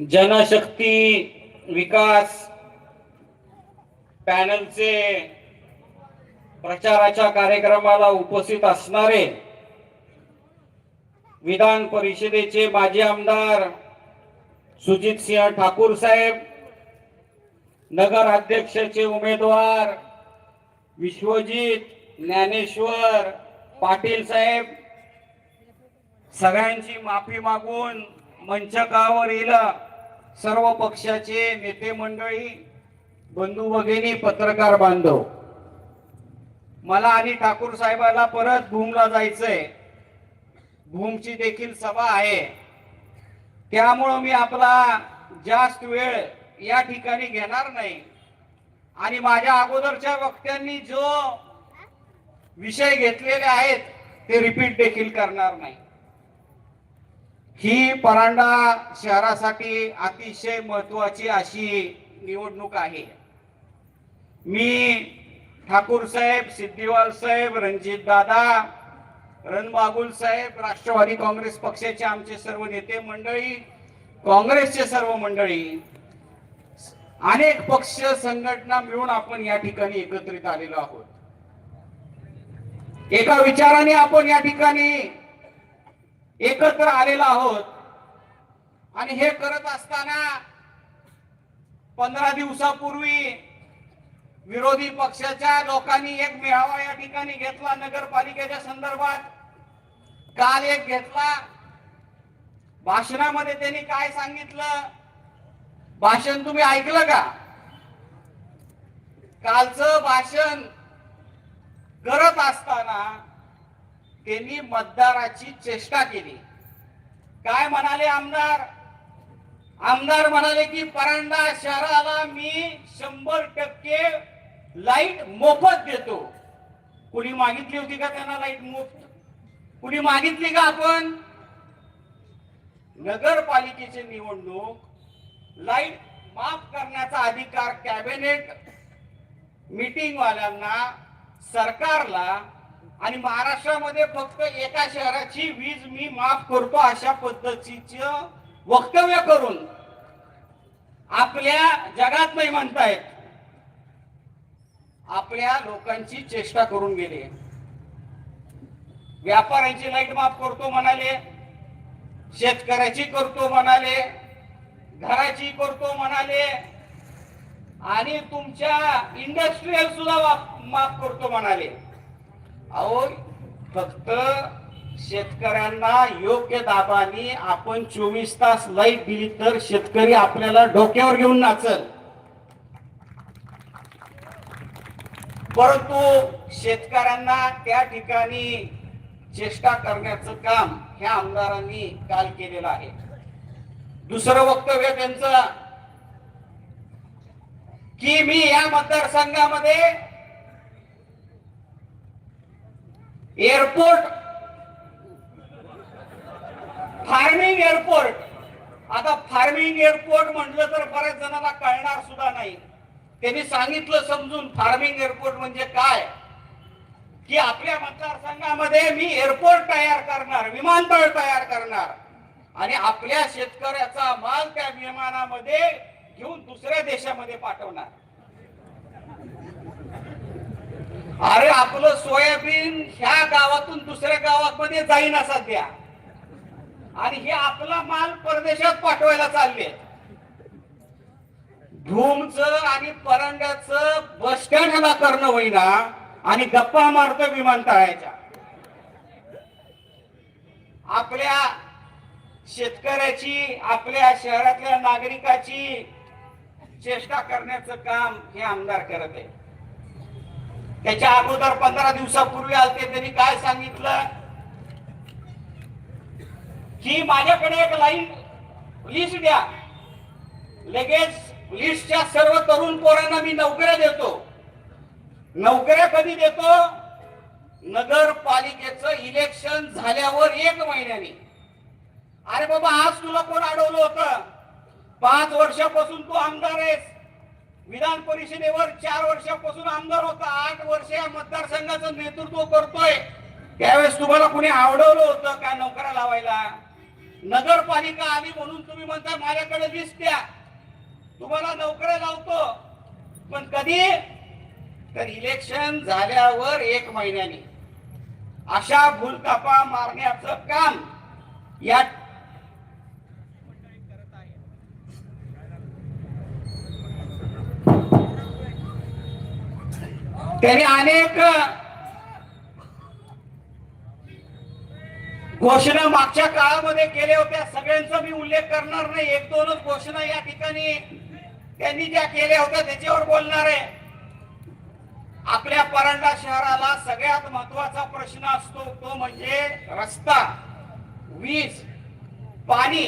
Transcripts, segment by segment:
जनशक्ती विकास पॅनलचे प्रचाराच्या कार्यक्रमाला उपस्थित असणारे विधान परिषदेचे माजी आमदार सुजित सिंह ठाकूर साहेब नगर अध्यक्षाचे उमेदवार विश्वजित ज्ञानेश्वर पाटील साहेब सगळ्यांची माफी मागून मंचकावर येला सर्व पक्षाचे नेते मंडळी बंधू भगिनी पत्रकार बांधव मला आणि ठाकूर साहेबाला परत भूमला जायचंय. भूमची देखील सभा आहे. त्यामुळं मी आपला जास्त वेळ या ठिकाणी घेणार नाही. आणि माझ्या अगोदरच्या वक्त्यांनी जो विषय घेतलेले आहेत ते रिपीट देखील करणार नाही. ही परांडा शहरासाठी अतिशय महत्वाची अशी निवडणूक आहे. मी ठाकूर साहेब सिद्धिवाल साहेब रणजित दादा रणबागुल साहेब राष्ट्रवादी काँग्रेस पक्षाचे आमचे सर्व नेते मंडळी काँग्रेसचे सर्व मंडळी अनेक पक्ष संघटना मिळून आपण या ठिकाणी एकत्रित आलेलो आहोत. एका विचाराने आपण या ठिकाणी एकत्र आलेलो आहोत. आणि हे करत असताना पंधरा दिवसापूर्वी विरोधी पक्षाच्या लोकांनी एक मेळावा या ठिकाणी घेतला. नगरपालिकेच्या संदर्भात काल एक घेतला. भाषणामध्ये त्यांनी काय सांगितलं? भाषण तुम्ही ऐकलं का? कालचं भाषण करत असताना त्यांनी मतदाराची चेष्टा केली. काय म्हणाले आमदार? आमदार म्हणाले की परांडा शहराला मी शंभर टक्के लाइट मोफत देतो. कुणी मागितली होती का त्यांना लाइट मोफत कुणी मागितली का आपण? नगरपालिकेची निवडणूक लाइट माफ करण्याचा अधिकार कॅबिनेट मिटिंगवाल्यांना सरकारला आणि महाराष्ट्रामध्ये फक्त एका शहराची वीज मी माफ करतो अशा पद्धतीच वक्तव्य करून आपल्या जगात नाही म्हणतायत आपल्या लोकांची चेष्टा करून गेले. व्यापाऱ्यांची लाइट माफ करतो म्हणाले शेतकऱ्याची करतो म्हणाले घराची करतो म्हणाले आणि तुमच्या इंडस्ट्रीयल सुद्धा माफ करतो म्हणाले. अहो फक्त शेतकऱ्यांना योग्य दाबाने आपण चोवीस तास लाइट दिली तर शेतकरी आपल्याला डोक्यावर घेऊन नाचल. परंतु शेतकऱ्यांना त्या ठिकाणी चेष्टा करण्याचं काम ह्या आमदारांनी काल केलेलं आहे. दुसरं वक्तव्य त्यांचं की मी या मतदारसंघामध्ये एअरपोर्ट. Farming airport. आता फार्मिंग एअरपोर्ट म्हटलं तर बऱ्याच जणांना कळणार सुद्धा नाही. त्यांनी सांगितलं समजून फार्मिंग एअरपोर्ट म्हणजे काय? की आपल्या मतदारसंघामध्ये मी एअरपोर्ट तयार करणार विमानतळ तयार करणार. आणि आपल्या शेतकऱ्याचा माल त्या विमानामध्ये घेऊन दुसऱ्या देशामध्ये पाठवणार. अरे आपलं सोयाबीन ह्या गावातून दुसऱ्या गावामध्ये जाईना सध्या. आणि हे आपला माल परदेशात पाठवायला चालले. धूमचं आणि परंड्याच बस स्टँड ह्याला करणं होईना आणि गप्पा मारतो विमानतळाच्या आपल्या शेतकऱ्याची आपल्या शहरातल्या नागरिकाची चेष्टा करण्याचं काम हे आमदार करत आहे त्याच्या अगोदर पंधरा दिवसापूर्वी आलते त्यांनी काय सांगितलं? की माझ्याकडे एक लाईन लिस्ट द्या. लगेच लिस्टच्या सर्व तरुण पोरांना मी नोकऱ्या देतो. नोकऱ्या कधी देतो? नगरपालिकेचं इलेक्शन झाल्यावर एक महिन्याने. अरे बाबा आज तुला कोण अडवलं होतं? पाच वर्षापासून तू आमदार आहेस. विधान परिषदेवर चार वर्षापासून आमदार होता. आठ वर्ष या मतदारसंघाचं नेतृत्व करतोय. त्यावेळेस तुम्हाला कुणी आवडवलं होतं का नोकऱ्या लावायला? नगरपालिका आली म्हणून तुम्ही म्हणता माझ्याकडे दिसत्या तुम्हाला नोकऱ्या लावतो. पण कधी? तर इलेक्शन झाल्यावर एक महिन्याने. अशा भूलतापा मारण्याचं काम या त्यांनी अनेक घोषणा मागच्या काळामध्ये केल्या होत्या. सगळ्यांचा मी उल्लेख करणार नाही. एक दोनच घोषणा या ठिकाणी त्यांनी ज्या केल्या होत्या त्याच्यावर बोलणार आहे. आपल्या परांडा शहराला सगळ्यात महत्त्वाचा प्रश्न असतो तो म्हणजे रस्ता वीज पाणी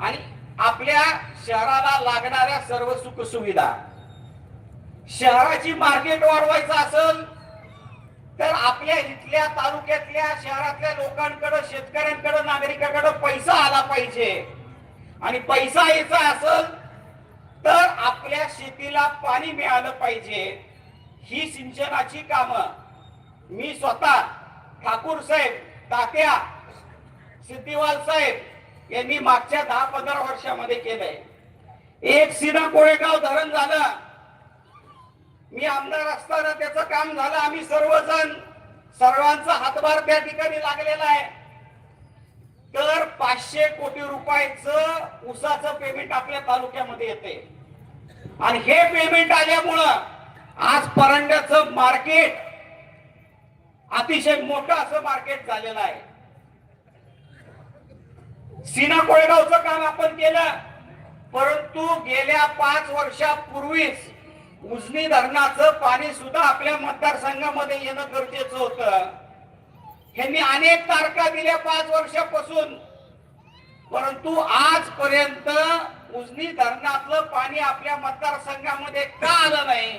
आणि आपल्या शहराला लागणाऱ्या सर्व सुख सुविधा शहराची मार्केट वाढवायचं असेल तर आपल्या इथल्या तालुक्यातल्या शहरातल्या लोकांकडे शेतकऱ्यांकडे नागरिकांकडे पैसा आला पाहिजे. आणि पैसा यायचा असेल तर आपल्या शेतीला पाणी मिळालं पाहिजे. ही सिंचनाची कामं. मी स्वतः ठाकूर साहेब तात्या सिद्धिवाल साहेब यांनी मागच्या दहा पंधरा वर्षामध्ये केलंय. एक सिना कोळेगाव धरण झालं. मी आमदार असताना त्याचं काम झालं. आम्ही सर्वजण सर्वांचा हातभार त्या ठिकाणी लागलेला आहे. तर पाचशे कोटी रुपयाचं उसाच पेमेंट आपल्या तालुक्यामध्ये येते. आणि हे पेमेंट आल्यामुळं आज परांड्याचं मार्केट अतिशय मोठं असं मार्केट झालेलं आहे. सीना कोळेगावचं काम आपण केलं. परंतु गेल्या पाच वर्षापूर्वीच उजनी धरणाचं पाणी सुद्धा आपल्या मतदारसंघामध्ये येणं गरजेचं होतं. ह्यांनी अनेक तारखा दिल्या पाच वर्षापासून. परंतु आजपर्यंत उजनी धरणातलं पाणी आपल्या मतदारसंघामध्ये का आलं नाही?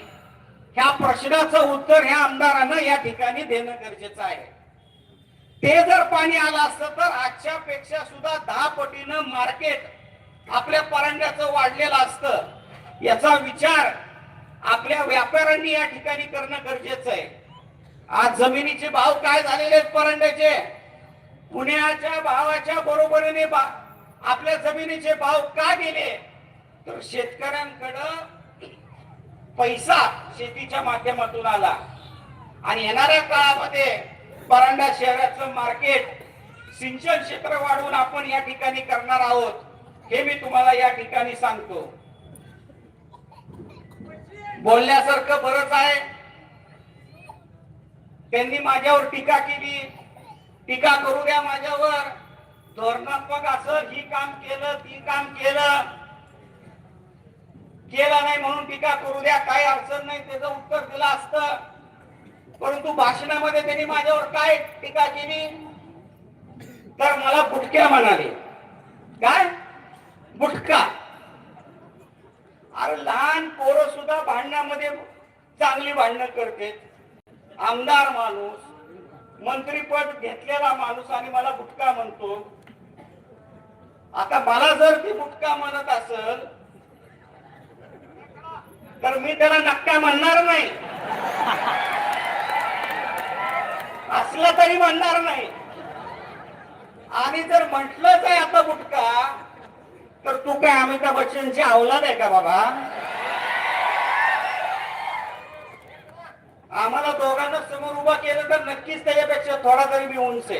ह्या प्रश्नाचं उत्तर ह्या आमदारानं या ठिकाणी देणं गरजेचं आहे. ते जर पाणी आलं असतं तर आजच्या पेक्षा सुद्धा दहा पटीनं मार्केट आपल्या परांड्याचं वाढलेलं असतं. याचा विचार आपल्या व्यापाऱ्यांनी या ठिकाणी करणं गरजेचं आहे. आज जमिनीचे भाव काय झालेले आहेत परांड्याचे? पुण्याच्या भावाच्या बरोबरीने बा आपल्या जमिनीचे भाव का गेले? तर शेतकऱ्यांकडं पैसा शेतीच्या माध्यमातून आला. आणि येणाऱ्या काळामध्ये परांडा शहराचं मार्केट सिंचन क्षेत्र वाढवून आपण या ठिकाणी करणार आहोत हे मी तुम्हाला या ठिकाणी सांगतो. बोलण्यासारखं बरंच आहे. त्यांनी माझ्यावर टीका केली. टीका करू द्या माझ्यावर. धोरणात्मक असं ही काम केलं ती काम केलं. केलं नाही म्हणून टीका करू द्या. काही अडचण नाही त्याचं उत्तर दिलं असत. परंतु भाषणामध्ये त्यांनी माझ्यावर काय टीका केली? तर मला बुटक्या म्हणाले. काय? बुटका अरे लहान पोरं सुद्धा भांडणामध्ये चांगली भांडणं करते. आमदार माणूस मंत्रीपद घेतलेला माणूस आणि मला बुटका म्हणतो. आता मला जर ती बुटका म्हणत असल तर मी त्याला नक्का म्हणणार नाही. असलं तरी म्हणणार नाही. आणि जर म्हटलंच आहे आता बुटका तर तू काय अमिताभ बच्चनची अवलाद आहे का बाबा? आम्हाला दोघांना समोर उभा केलं तर नक्कीच त्याच्यापेक्षा थोडा तरी मी उंच आहे.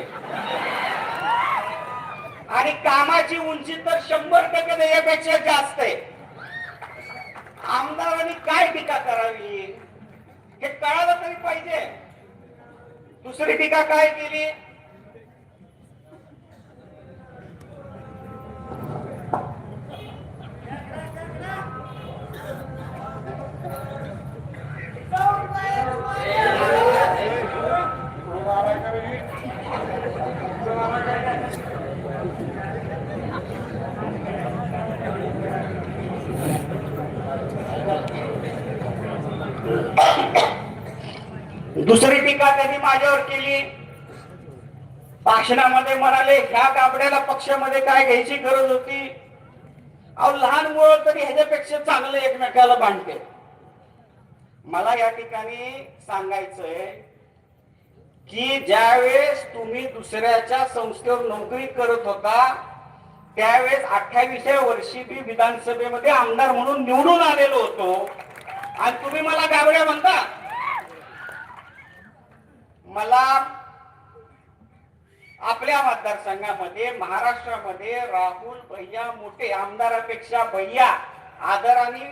आणि कामाची उंची तर शंभर टक्के त्याच्यापेक्षा जास्त आहे. आमदारांनी काय टीका करावी? हे कळालं तरी पाहिजे. दुसरी टीका काय केली? दुसरी टीका त्यांनी माझ्यावर केली. भाषणामध्ये म्हणाले ह्या गाबड्याला पक्षामध्ये काय घ्यायची गरज होती? अहो लहान मुलं तरी ह्याच्यापेक्षा चांगलं एकमेकाला बांधते मला या ठिकाणी सांगायचंय की ज्यावेळेस तुम्ही दुसऱ्याच्या संस्थेवर नोकरी करत होता त्यावेळेस अठ्ठावीसव्या वर्षी मी विधानसभेमध्ये आमदार म्हणून निवडून आलेलो होतो. आणि तुम्ही मला गावड्या म्हणता मला आपल्या मतदारसंघामध्ये महाराष्ट्रामध्ये राहुल भैया मोठे आमदारापेक्षा भैया आदराने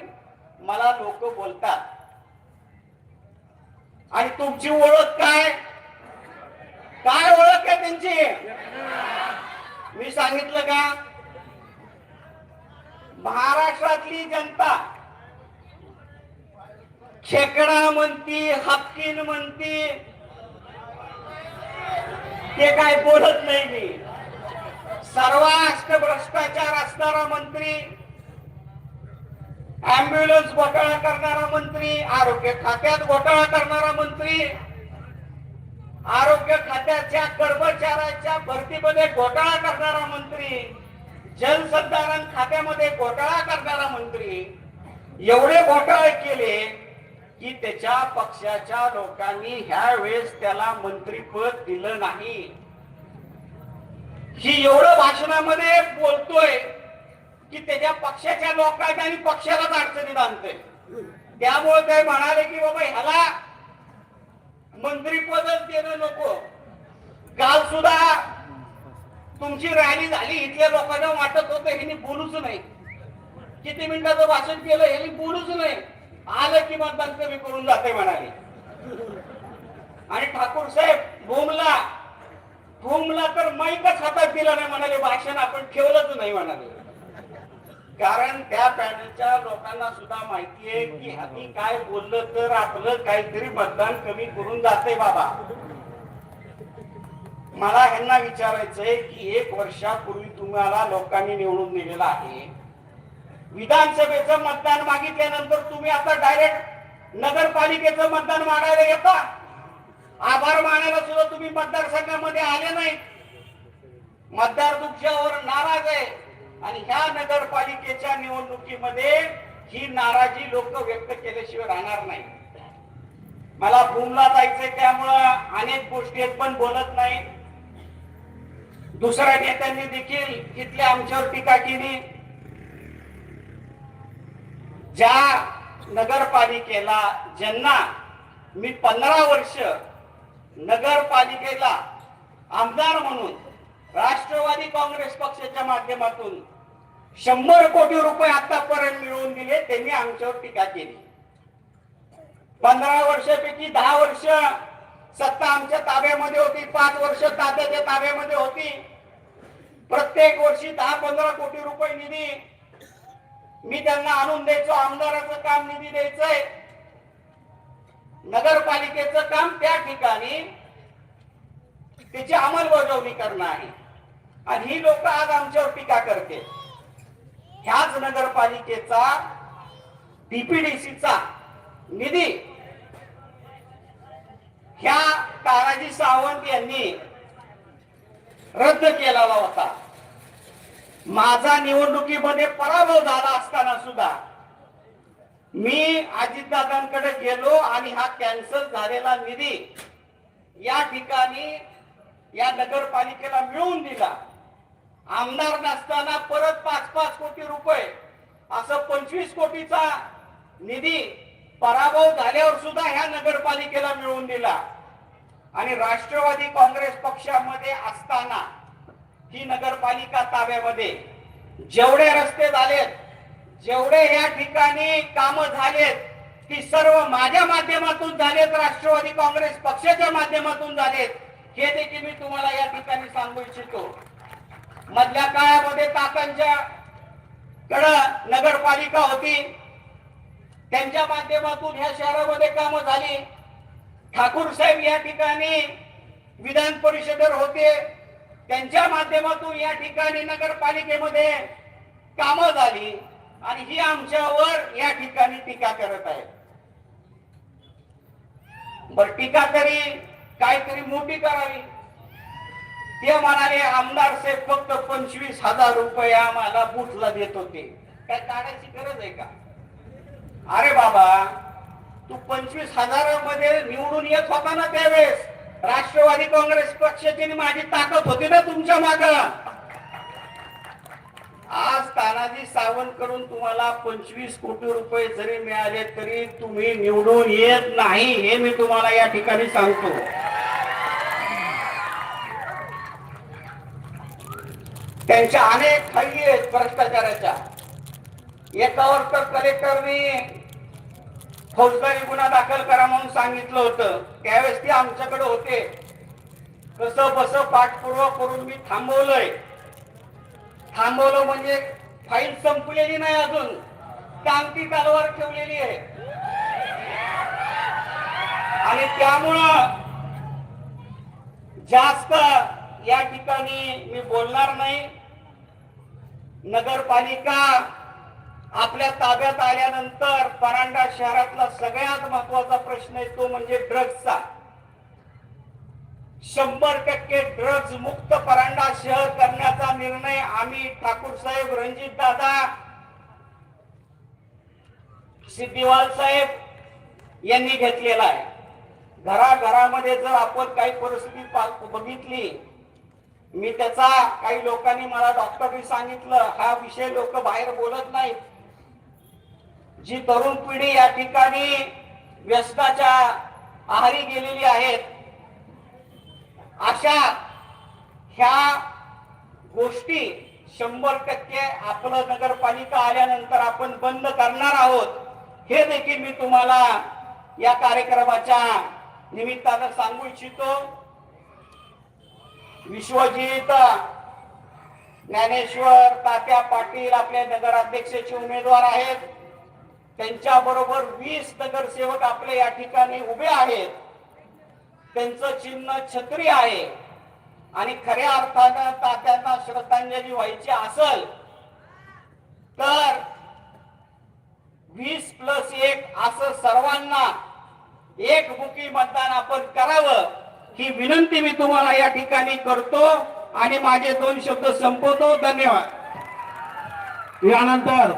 मला लोक बोलतात. आणि तुमची ओळख काय? काय ओळख आहे त्यांची? मी सांगितलं का? महाराष्ट्रातली जनता खेकडा म्हणती हक्कीन म्हणती ते काय बोलत नाही मी. सर्वास्त भ्रष्टाचार असणारा मंत्री अँब्युलन्स घोटाळा करणारा मंत्री आरोग्य खात्यात घोटाळा करणारा मंत्री आरोग्य खात्याच्या कर्मचाऱ्याच्या भरतीमध्ये घोटाळा करणारा मंत्री जलसंधारण खात्यामध्ये घोटाळा करणारा मंत्री एवढे घोटाळे केले की त्याच्या पक्षाच्या लोकांनी ह्या वेळेस त्याला मंत्रीपद दिलं नाही. ही एवढं भाषणामध्ये बोलतोय. की त्याच्या पक्षाच्या लोकांना आणि पक्षालाच अडचणीत आणते त्यामुळे ते म्हणाले की बाबा ह्याला मंत्रीपदच देणं नको. काल सुद्धा तुमची रॅली झाली इथल्या लोकांना वाटत होतं ह्यांनी बोलूच नाही. किती मिनिटाचं भाषण केलं ह्यांनी बोलूच नाही. आलं की मतदान कमी करून जाते म्हणाले. आणि ठाकूर साहेब भूमला भूमला तर माईकच हातात दिला नाही म्हणाले भाषण आपण ठेवलंच नाही म्हणाले. कारण त्या पॅनलच्या लोकांना सुद्धा माहिती आहे की हाती काय बोललं तर आपलं काहीतरी मतदान कमी करून जाते बाबा. मला ह्यांना विचारायचंय की एक वर्षापूर्वी तुम्हाला लोकांनी निवडून दिलेला आहे. विधानसभेचं मतदान मागितल्यानंतर तुम्ही आता डायरेक्ट नगरपालिकेचं मतदान मागायला येता? आभार मानायला सुद्धा तुम्ही मतदारसंघामध्ये आले नाही मतदार तुमच्यावर नाराज आहे. आणि ह्या नगरपालिकेच्या निवडणुकीमध्ये ही नाराजी लोक व्यक्त केल्याशिवाय राहणार नाही. मला भूमला जायचंय त्यामुळं अनेक गोष्टी आहेत पण बोलत नाही. दुसऱ्या नेत्यांनी देखील इथल्या आमच्यावर टीका केली. ज्या नगरपालिकेला ज्यांना मी पंधरा वर्ष नगरपालिकेला आमदार म्हणून राष्ट्रवादी काँग्रेस पक्षाच्या माध्यमातून शंभर कोटी रुपये आतापर्यंत मिळवून दिले त्यांनी आमच्यावर टीका केली. पंधरा वर्षापैकी दहा वर्ष सत्ता आमच्या ताब्यामध्ये होती पाच वर्ष तात्याच्या ताब्यामध्ये होती. प्रत्येक वर्षी दहा पंधरा कोटी रुपये निधी मी त्यांना आणून द्यायचो आमदाराचं काम निधी द्यायचंय. नगरपालिकेचं काम त्या ठिकाणी त्याची अंमलबजावणी करणं आहे. आणि ही लोक आज आमच्यावर टीका करते. ह्याच नगरपालिकेचा डीपीडीसीचा निधी ह्या तानाजी सावंत यांनी रद्द केलेला होता. माझा निवडणुकीमध्ये पराभव झाला असताना सुद्धा मी अजितदादांकडे गेलो आणि हा कॅन्सल झालेला निधी या ठिकाणी या नगरपालिकेला मिळवून दिला. आमदार नसताना परत पाच पाच कोटी रुपये. असं पंचवीस कोटीचा निधी पराभव झाल्यावर सुद्धा ह्या नगरपालिकेला मिळवून दिला. आणि राष्ट्रवादी काँग्रेस पक्षामध्ये असताना ही नगरपालिका ताब्यामध्ये. जेवढे रस्ते झालेत जेवढे या ठिकाणी काम झालेत ती सर्व माझ्या माध्यमातून झालेत राष्ट्रवादी काँग्रेस पक्षाच्या माध्यमातून झालेत हे देखील मी तुम्हाला या ठिकाणी सांगू इच्छितो. मधल्या काळामध्ये काकांच्या कड नगरपालिका होती. त्यांच्या माध्यमातून ह्या शहरामध्ये कामं झाली. ठाकूर साहेब या ठिकाणी विधान परिषदेवर होते. त्यांच्या माध्यमातून या ठिकाणी नगरपालिकेमध्ये कामं झाली आणि ही आमच्यावर या ठिकाणी टीका करत आहे बर टीका तरी काहीतरी मोठी करावी. ते म्हणाले आमदार साहेब फक्त पंचवीस हजार रुपये आम्हाला बुथला देत होते. काय काढायची गरज आहे का? अरे बाबा तू पंचवीस हजारामध्ये निवडून येत होता ना त्यावेळेस? राष्ट्रवादी काँग्रेस पक्षाची माझी ताकद होती ना तुमच्या माग. आज तानाजी सावंत कडून तुम्हाला पंचवीस कोटी रुपये जरी मिळाले तरी तुम्ही निवडून येत नाही हे मी तुम्हाला या ठिकाणी सांगतो. त्यांच्या अनेक खाई आहेत भ्रष्टाचाराच्या. एकावर तर कलेक्टरनी फौजदारी गुन्हा दाखल करा म्हणून सांगितलं होतं. त्यावेळेस ते आमच्याकडे होते. कसं बस पाठपुरावा करून मी थांबवलंय. थांबवलं म्हणजे फाईल संपलेली नाही अजून. टांगती कालवार ठेवलेली आहे. आणि त्यामुळं जास्त या ठिकाणी मी बोलणार नाही. नगरपालिका आपल्या ताब्यात आल्यानंतर परांडा शहरातला सगळ्यात महत्त्वाचा प्रश्न आहे तो म्हणजे ड्रग्जचा शंभर टक्के ड्रग्ज मुक्त परांडा शहर करण्याचा निर्णय आम्ही ठाकूर साहेब रणजित दादा सिद्धिवाल साहेब यांनी घेतलेला आहे. घराघरामध्ये जर आपण काही परिस्थिती बघितली मी त्याचा काही लोकांनी मला डॉक्टरनी सांगितलं हा विषय लोक बाहेर बोलत नाहीत. जी तरुण पिढी या ठिकाणी व्यसनाच्या आहारी गेलेली आहेत अशा ह्या गोष्टी शंभर टक्के आपलं नगरपालिका आल्यानंतर आपण बंद करणार आहोत. हे देखील मी तुम्हाला या कार्यक्रमाच्या निमित्तानं सांगू इच्छितो. विश्वजित ज्ञानेश्वर तात्या पाटील आपल्या नगराध्यक्षाचे उमेदवार आहेत. त्यांच्या बरोबर वीस नगरसेवक आपले या ठिकाणी उभे आहेत. त्यांचं चिन्ह छत्री आहे. आणि खऱ्या अर्थानं तात्यांना श्रद्धांजली व्हायची असल तर वीस प्लस एक असं सर्वांना एक मुखी मतदान आपण करावं. ही विनंती मी तुम्हाला या ठिकाणी करतो आणि माझे दोन शब्द संपवतो. धन्यवाद. यानंतर